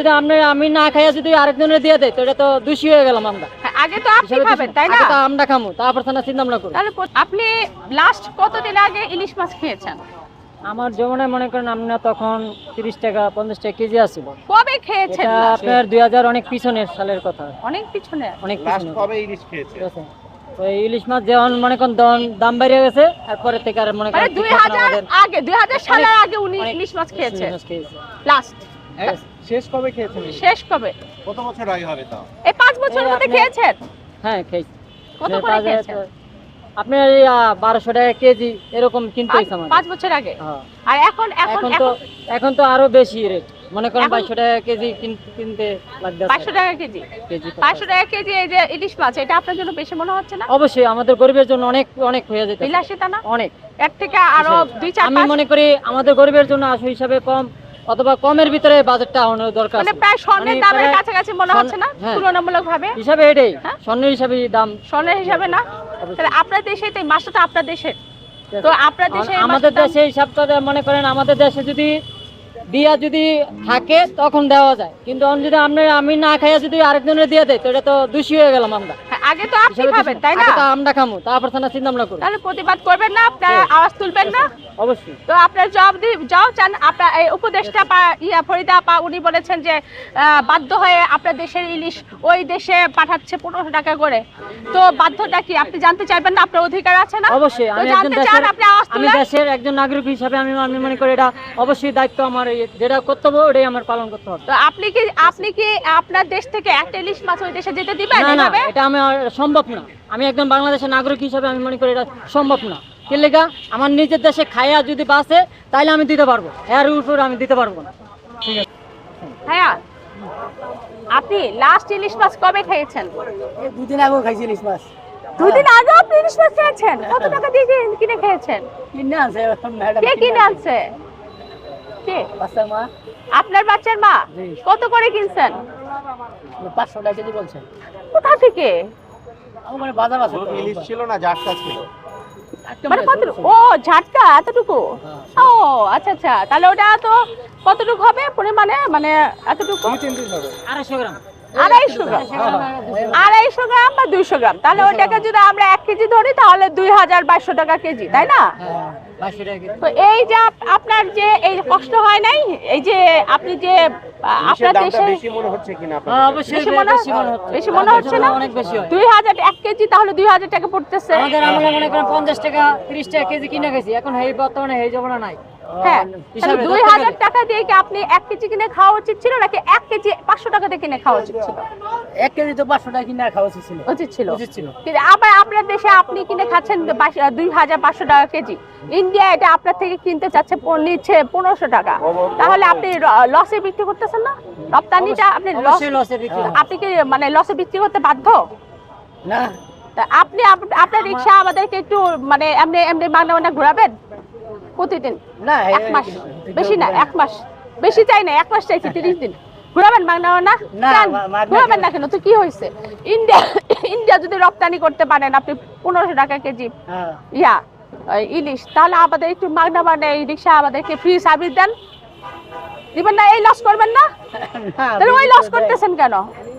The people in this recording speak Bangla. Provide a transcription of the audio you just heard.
যদি আপনি আমি না খাইয়া যদি আরেকজনের দিয়ে দেয় তো এটা তো দোষী হয়ে গেলাম আমরা। হ্যাঁ, আগে তো আপনি খাবেন তাই না? আমরা খামু তারপর তো চিন্তা ভাবনা করব তাহলে আপনি লাস্ট কতদিন আগে ইলিশ মাছ খেয়েছেন? আমার মনে করেন আমরা তখন তিরিশ টাকা পঞ্চাশ টাকা কেজি আসছিল কবে খেয়েছেন আপনার দুই হাজার অনেক পিছনের সালের কথা। অনেক পিছনে? অনেক কবে ইলিশ মাছ যেমন মনে করেন দাম বেরিয়ে গেছে তারপরে থেকে আর মনে মানে করেন দুই হাজার আগে দুই হাজার সালের আগে উনি ইলিশ মাছ খেয়েছে। ইলিশ মাছ খেয়েছে। লাস্ট শেষ কবে খেয়েছেন শেষ কবে? কত বছর আগে হবে তাও? এই পাঁচ বছরের মধ্যে খেয়েছেন? হ্যাঁ খেয়েছি। কত মানে করে খেয়েছেন? তো- এই বারোশো টাকা কেজি এরকম কিনতে পাঁচ- হয়েছে আমার পাঁচ বছর আগে? হ্যাঁ। আর এখন এখন এখন তো এখন তো আরও বেশি রেট মনে করেন টাকা কেজি কিনতে লাগবে পাঁচশো টাকা কেজি? কেজি পাঁচশো টাকা কেজি এই যে ইলিশ মাছ এটা আপনার জন্য বেশি মনে হচ্ছে না? অবশ্যই আমাদের গরিবের জন্য অনেক অনেক হয়ে যেতে বিলাসিতা না? অনেক। এর থেকে আরও দুই চার আমি মনে করি আমাদের গরিবের জন্য আসো হিসাবে কম। অথবা কমের ভিতরে বাজেটটা আনানো দরকার মানে প্রায় স্বর্ণের মানে দামের কাছাকাছি মনে হচ্ছে না? তুলনামূলকভাবে? তুলনামূলক ভাবে হিসাবে এটাই। হ্যাঁ? স্বর্ণের হিসাবে দাম। স্বর্ণের হিসাবে না? তাহলে আপনার দেশে তো মাসটা মাছটা তো আপনার দেশে তো আপনার দেশে আমাদের দেশে হিসাবটা মনে করেন আমাদের দেশে যদি দিয়া যদি থাকে তখন দেওয়া যায়। কিন্তু যদি আমি না খাইয়া যদি আরেকজনের দিয়ে দেয় তো এটা তো দোষী হয়ে গেলাম আমরা। হ্যাঁ, আগে তো আপনি খাবেন তাই না? তো আমরা খামু তারপর চিন্তা করব তাহলে প্রতিবাদ করবেন না হ্যাঁ। আওয়াজ তুলবেন না? অবশ্যই। তো আপনার জবাব দি যাও চান আপনার এই উপদেষ্টা ইয়া ফরিদা পা উনি বলেছেন যে বাধ্য হয়ে আপনার দেশের ইলিশ ওই দেশে পাঠাচ্ছে পনেরোশো টাকা করে। তো বাধ্যটা কি আপনি জানতে চাইবেন না আপনার অধিকার আছে না? অবশ্যই আমি একজন দেশের আমি দেশের একজন নাগরিক হিসাবে আমি আমি মনে করি এটা অবশ্যই দায়িত্ব আমার এই যেটা কর্তব্য ওটাই আমার পালন করতে হবে। তো আপনি কি আপনি কি আপনার দেশ থেকে একটা ইলিশ মাছ ওই দেশে যেতে দিবেন না না এটা আমি সম্ভব না। আমি একজন বাংলাদেশের নাগরিক হিসাবে আমি মনে করি এটা সম্ভব না। কি লেগা? আমার নিজের দেশে খাইয়া যদি বাসে তাহলে আমি দিতে পারব। এর উপর আমি দিতে পারব না। ঠিক আছে। হ্যাঁ আপনি লাস্ট ইলিশ মাছ কবে খেয়েছেন? দুদিন আগেও খাইছি ইলিশ মাছ। দুই দিন আগে আপনি ইলিশ মাছ খেয়েছেন? কত টাকা দিয়ে কিনে- কিনে খেয়েছেন? কিনে আনছে ম্যাডাম কে কিনে আনছে? কে বাচ্চার মা আপনার বাচ্চার মা? কত করে কিনছেন? পাঁচশো টাকা কেজি বলছে। কোথা থেকে? আমার মানে বাজার আছে ইলিশ ছিল না জাটকা ছিল। মানে কত ও ঝাটকা এতটুকু? ও আচ্ছা আচ্ছা। তাহলে ওটা তো কতটুকু হবে? পরিমাণে মানে এতটুকু? আড়াইশো গ্রাম। আড়াইশো গ্রাম। আড়াইশো গ্রাম বা দুইশো গ্রাম? তাহলে ওটাকে যদি আমরা এক কেজি ধরি তাহলে দুই হাজার বাইশশো টাকা কেজি তাই না? হ্যাঁ। তো এই যে আপনার যে এই কষ্ট হয় নাই? এই যে আপনি যে আপনার দেশে বেশি মনে হচ্ছে কিনা হ্যাঁ, বেশি মনে বেশি মনে হচ্ছে। মনে না? অনেক বেশি হয়। দুই হাজার এক কেজি তাহলে দুই হাজার টাকা পড়তেছে। আমাদের আমলে মনে করেন পঞ্চাশ টাকা তিরিশ টাকা কেজি কিনে গেছি এখন এই বর্তমানে এই জমানা নাই। হ্যাঁ তাহলে দুই হাজার টাকা দিয়ে কি আপনি এক কেজি কিনে খাওয়া উচিত ছিল নাকি এক কেজি পাঁচশো টাকা দিয়ে কিনে খাওয়া উচিত ছিল? এক কেজি তো পাঁচশো টাকা কিনে খাওয়া উচিত ছিল। উচিত ছিল। উচিত ছিল। কিন্তু আবার আপনার দেশে আপনি কিনে খাচ্ছেন দুই হাজার পাঁচশো টাকা কেজি। ইন্ডিয়া এটা আপনার থেকে কিনতে চাচ্ছে নিচ্ছে পনেরোশো টাকা। তাহলে আপনি লসে বিক্রি করতেছেন না? রপ্তানিটা আপনি লসে আপনি কি মানে লসে বিক্রি করতে বাধ্য? না। আপনি আপনার রিক্সা আমাদেরকে একটু মানে এমনি এমনি বাংলা বাংলা ঘোরাবেন? প্রতিদিন। না এক মাস। বেশি না এক মাস। বেশি চাই না এক মাস চাইছি তিরিশ দিন। ঘুরাবেন না? ঘুরাবেন না কেন? তো কি হয়েছে? ইন্ডিয়া ইন্ডিয়া যদি রপ্তানি করতে পারেন আপনি পনেরোশো টাকা কেজি। হ্যাঁ। ইয়া ইলিশ। তাহলে আমাদের একটু মাগনা মানে এই রিক্সা আমাদেরকে ফ্রি সার্ভিস দেন। দিবেন না এই লস করবেন না? না তাহলে ওই লস করতেছেন কেন?